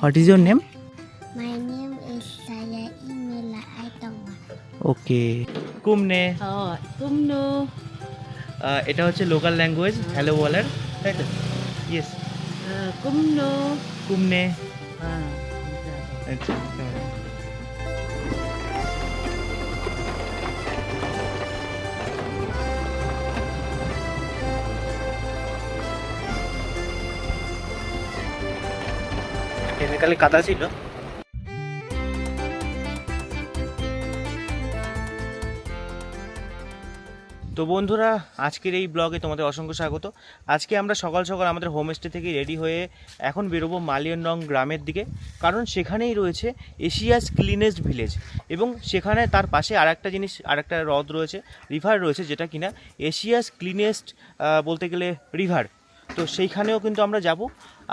What is your name my name is Saya Imela Aitongma okay কুমনে Oh, tumnu. এটা হচ্ছে local language hello বলার তাই তো yes কুমনো কুমনে হ্যাঁ আচ্ছা কেমিক্যালি কাদা ছিল। তো বন্ধুরা, আজকের এই ব্লগে তোমাদের অসংখ্য স্বাগত। আজকে আমরা সকাল সকাল আমাদের হোমস্টে থেকে রেডি হয়ে এখন বেরোবো মালিয়নরং গ্রামের দিকে। কারণ সেখানেই রয়েছে এশিয়াস ক্লিনেস্ট ভিলেজ এবং সেখানে তার পাশে আরেকটা জিনিস, আরেকটা হ্রদ রয়েছে রিভার রয়েছে যেটা কিনা এশিয়াস ক্লিনেস্ট বলতে গেলে রিভার তো সেইখানেও কিন্তু আমরা যাব।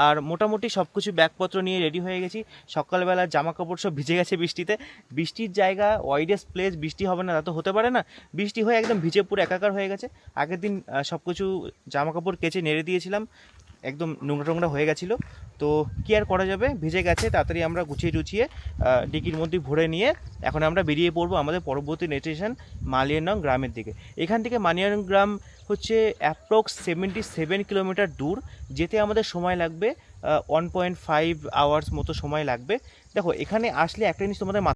আর মোটামুটি সব কিছু ব্যাগপত্র নিয়ে রেডি হয়ে গেছি। সকালবেলা জামা কাপড় সব ভিজে গেছে বৃষ্টিতে। বৃষ্টির জায়গা ওয়াইডেস্ট প্লেস বৃষ্টি হবে না, তা তো হতে পারে না। বৃষ্টি হয়ে একদম ভিজে পুরো একাকার হয়ে গেছে। আগের দিন সব কিছু জামা কাপড় কেচে নেড়ে দিয়েছিলাম। একদম নোংরা টোংরা হয়ে গেছিল। তো কি আর করা যাবে? ভিজে গেছে, তাড়াতাড়ি আমরা গুছিয়ে টুছিয়ে ডিকির মধ্যে ভরে নিয়ে এখন আমরা বেরিয়ে পড়ব আমাদের পরবর্তী স্টেশন মালিয়ানং গ্রামের দিকে। এখান থেকে মালিয়ানং গ্রাম হচ্ছে অ্যাপ্রক্স সেভেন্টি সেভেন কিলোমিটার দূর, যেতে আমাদের সময় লাগবে ওয়ান পয়েন্ট ফাইভ আওয়ার্স মতো সময় লাগবে। দেখো, এখানে আসলে একটা জিনিস তোমাদের